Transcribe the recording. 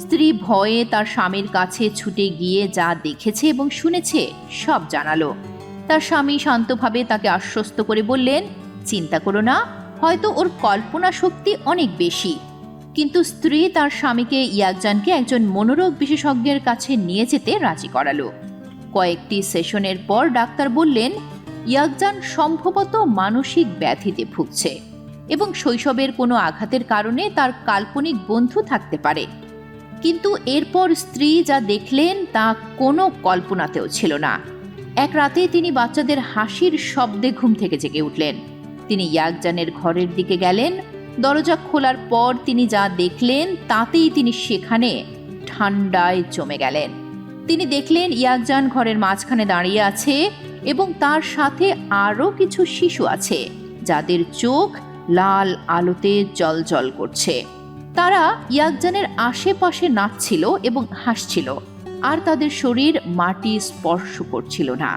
স্ত্রী ভয়ে তার স্বামীর কাছে ছুটে গিয়ে যা দেখেছে এবং শুনেছে, সব জানালো। তার স্বামী শান্তভাবে তাকে আশ্বস্ত করে বললেন, চিন্তা করো না, হয়তো ওর কল্পনা শক্তি অনেক বেশি। কিন্তু স্ত্রী তার স্বামীকে ইয়াকজানকে একজন মনোরোগ বিশেষজ্ঞের কাছে নিয়ে যেতে রাজি করালো। কয়েকটি সেশনের পর ডাক্তার বললেন, ইয়াকজান সম্ভবত মানসিক ব্যাধিতে ভুগছে এবং শৈশবের কোনো আঘাতের কারণে তার কাল্পনিক বন্ধু থাকতে পারে। কিন্তু এরপর স্ত্রী যা দেখলেন তা কোনো কল্পনাতেও ছিল না। এক রাতে তিনি বাচ্চাদের হাসির শব্দে ঘুম থেকে জেগে উঠলেন। তিনি ইয়াকজানের ঘরের দিকে গেলেন। দরজা খোলার পর তিনি যা দেখলেন তাতেই তিনি সেখানে ঠান্ডায় জমে গেলেন। তিনি দেখলেন ইয়াকজান ঘরের মাঝখানে দাঁড়িয়ে আছে এবং তার সাথে আরও কিছু শিশু আছে, যাদের চোখ লাল আলোতে জলজল করছে। তারা ইয়াকজানের আশেপাশে নাচছিল এবং হাসছিল আর তাদের শরীর মাটি স্পর্শ করছিল না।